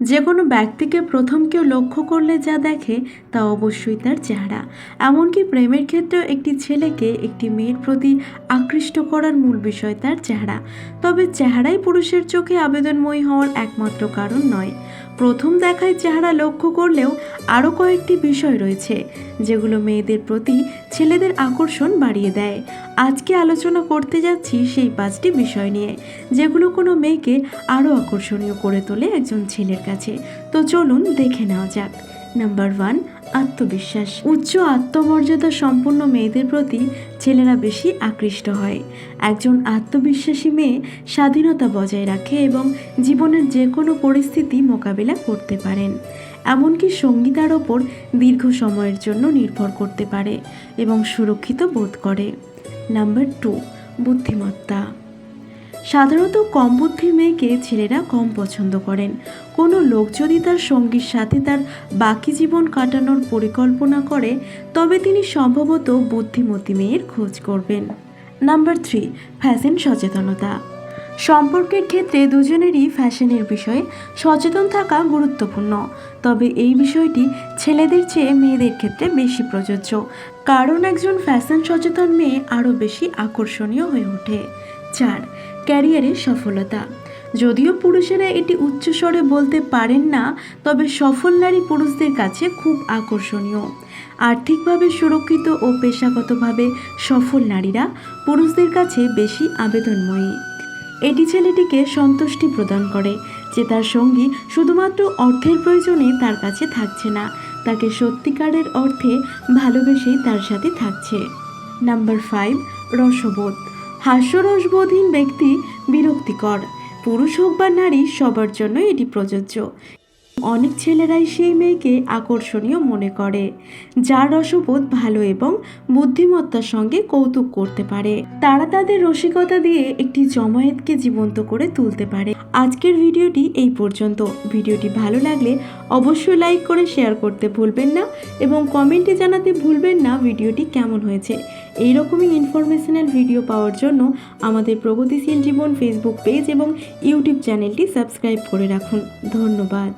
যে কোনো ব্যক্তিকে প্রথম কেউ লক্ষ্য করলে যা দেখে তা অবশ্যই তার চেহারা। এমনকি প্রেমের ক্ষেত্রেও একটি ছেলেকে একটি মেয়ের প্রতি আকৃষ্ট করার মূল বিষয় তার চেহারা। তবে চেহারাই পুরুষের চোখে আবেদনময়ী হওয়ার একমাত্র কারণ নয়। প্রথম দেখায় চেহারা লক্ষ্য করলেও আরও কয়েকটি বিষয় রয়েছে, যেগুলো মেয়েদের প্রতি ছেলেদের আকর্ষণ বাড়িয়ে দেয়। আজকে আলোচনা করতে যাচ্ছি সেই পাঁচটি বিষয় নিয়ে, যেগুলো কোনো মেয়েকে আরও আকর্ষণীয় করে তোলে একজন ছেলের কাছে তো চলুন দেখে নেওয়া যাক। নাম্বার ওয়ান আত্মবিশ্বাস। উচ্চ আত্মমর্যাদা সম্পন্ন মেয়েদের প্রতি ছেলেরা বেশি আকৃষ্ট হয়। একজন আত্মবিশ্বাসী মেয়ে স্বাধীনতা বজায় রাখে এবং জীবনের যে কোনো পরিস্থিতি মোকাবিলা করতে পারেন। এমনকি সঙ্গীতার ওপর দীর্ঘ সময়ের জন্য নির্ভর করতে পারে এবং সুরক্ষিত বোধ করে। নাম্বার টু বুদ্ধিমত্তা। সাধারণত কম বুদ্ধির মেয়েকে ছেলেরা কম পছন্দ করেন। কোনো লোক যদি তার সঙ্গীর সাথে তার বাকি জীবন কাটানোর পরিকল্পনা করে, তবে তিনি সম্ভবত বুদ্ধিমতী মেয়ের খোঁজ করবেন। নাম্বার থ্রি, ফ্যাশন সচেতনতা। সম্পর্কের ক্ষেত্রে দুজনেরই ফ্যাশনের বিষয়ে সচেতন থাকা গুরুত্বপূর্ণ। তবে এই বিষয়টি ছেলেদের চেয়ে মেয়েদের ক্ষেত্রে বেশি প্রযোজ্য। কারণ একজন ফ্যাশন সচেতন মেয়ে আরও বেশি আকর্ষণীয় হয়ে ওঠে। চার ক্যারিয়ারের সফলতা। যদিও পুরুষেরা এটি উচ্চস্বরে বলতে পারেন না, তবে সফল নারী পুরুষদের কাছে খুব আকর্ষণীয়। আর্থিকভাবে সুরক্ষিত ও পেশাগতভাবে সফল নারীরা পুরুষদের কাছে বেশি আবেদনময়ী। এটি ছেলেটিকে সন্তুষ্টি প্রদান করে যে তার সঙ্গী শুধুমাত্র অর্থের প্রয়োজনে তার কাছে থাকছে না, তাকে সত্যিকারের অর্থে ভালোবেসেই তার সাথে থাকছে। Number five, রসবোধ। হাস্যরসবোধহীন ব্যক্তি বিরক্তিকর। পুরুষ হোক বা নারী, সবার জন্য এটি প্রযোজ্য। অনেক ছেলেরাই সেই মেয়েকে আকর্ষণীয় মনে করে, যার রসবোধ ভালো এবং বুদ্ধিমত্তার সঙ্গে কৌতুক করতে পারে। তারা তাদের রসিকতা দিয়ে একটি জমায়েতকে জীবন্ত করে তুলতে পারে। আজকের ভিডিওটি এই পর্যন্ত। ভিডিওটি ভালো লাগলে অবশ্যই লাইক করে শেয়ার করতে ভুলবেন না এবং কমেন্টে জানাতে ভুলবেন না ভিডিওটি কেমন হয়েছে। এই রকমই ইনফরমেশনাল ভিডিও পাওয়ার জন্য আমাদের প্রগতিশীল জীবন ফেসবুক পেজ এবং ইউটিউব চ্যানেলটি সাবস্ক্রাইব করে রাখুন। ধন্যবাদ।